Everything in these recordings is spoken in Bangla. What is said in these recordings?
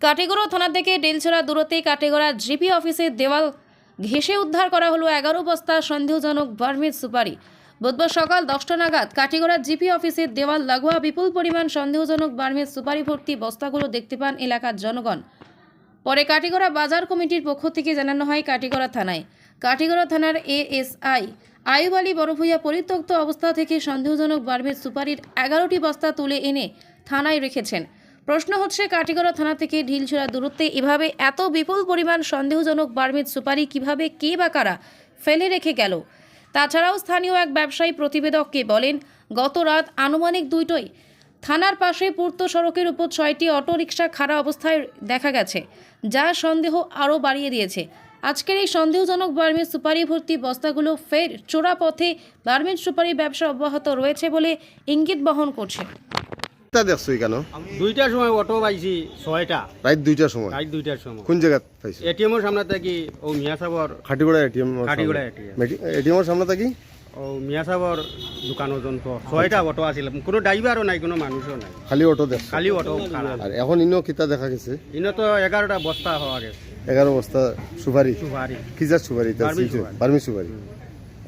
কাটিগড়া থানা থেকে ডেলছড়া দূরত্বে কাটিগড়া জিপি অফিসের দেওয়াল ঘেঁষে উদ্ধার করা হলো এগারো বস্তা সন্দেহজনক বার্মিজ সুপারি। বুধবার সকাল দশটা নাগাদ কাটিগড়া জিপি অফিসের দেওয়াল লাগোয়া বিপুল পরিমাণ সন্দেহজনক বার্মিজ সুপারি ভর্তি বস্তাগুলো দেখতে পান এলাকার জনগণ। পরে কাটিগড়া বাজার কমিটির পক্ষ থেকে জানানো হয় কাটিগড়া থানায়। কাটিগড়া থানার এএসআই আয়ুব আলী বড়ভূইয়া পরিত্যক্ত অবস্থা থেকে সন্দেহজনক বার্মিজ সুপারির এগারোটি বস্তা তুলে এনে থানায় রেখেছেন। প্রশ্ন হচ্ছে কাটিগড়া থানা থেকে ঢিলছড়া দূরত্বে এভাবে এত বিপুল পরিমাণ সন্দেহজনক বার্মিজ সুপারি কীভাবে, কে বা কারা ফেলে রেখে গেল? তাছাড়াও স্থানীয় এক ব্যবসায়ী প্রতিবেদককে বলেন, গত রাত আনুমানিক দুইটোই থানার পাশে পূর্ত সড়কের উপর ছয়টি অটোরিকশা খাড়া অবস্থায় দেখা গেছে, যা সন্দেহ আরও বাড়িয়ে দিয়েছে। আজকের এই সন্দেহজনক বার্মিজ সুপারি ভর্তি বস্তাগুলো ফের চোরা পথে বার্মিজ সুপারি ব্যবসা অব্যাহত রয়েছে বলে ইঙ্গিত বহন করছে। তা দেখছ কেন দুইটার সময় অটো পাইছি ছয়টা। রাত দুইটার সময়? রাত দুইটার সময়। কোন জায়গাত পাইছো? এটিএমের সামনে থাকি ও মিয়া সাবর খাটিগড়া এটিএম খাটিগড়া ATM এটিএমের সামনে থাকি? ও মিয়া সাবর দোকান পর্যন্ত ছয়টা অটো আছিল। কোনো ড্রাইভারও নাই কোনো মানুষও নাই। খালি অটো দেখছ? খালি অটো আর এখন ইনো কিতা দেখা গেছে? ইনো তো এগারোটা বস্তা হওয়া গেছে। এগারো বস্তা সুপারি। সুপারি। কি বার্মি সুপারি। বার্মি সুপারি।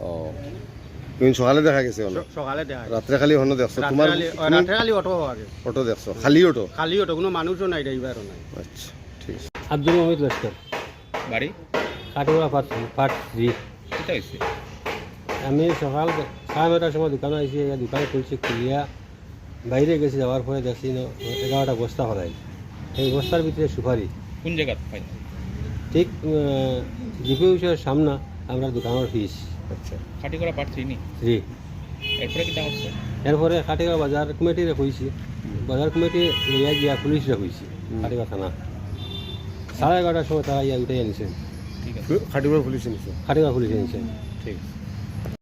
ও। তুমি সকালে দেখা গেছে সকালে দেখা। রাত্রে খালি দেখছ? তোমার রাত্রে খালি- অটো অটো দেখছ? খালি অটো? খালি অটো কোনো মানুষও নাই ড্রাইভারও নাই। আচ্ছা ঠিক আছে। আব্দুল মহিদ লস্কর বাড়ি থ্রি হয়েছে আমি সকাল সাড়ে নটার সময় দোকানে আইসি এই দোকানে খুলছি খুলিয়া বাইরে গেছি যাওয়ার পরে দেখছি এগারোটা বস্তা হলাই এই বস্তার ভিতরে সুপারি কোন জায়গা ঠিক জিপি অফিসের সামনা আমরা দোকানের ফিস আচ্ছা। খাটি করা পারছি নি? থ্রি এরপরে কি করছে এরপরে কাটিগড়া বাজার কমিটিরে কইছি বাজার কমিটি লইয়া গিয়া পুলিশরে কইছি খাটিগড়া থানা। সাড়ে এগারোটার সময় তারা ইয়া উঠে আনিছেন ঠিক আছে। খাটিগড়া পুলিশ নিছে খাটিগড়া পুলিশ আনিছেন ঠিক আছে।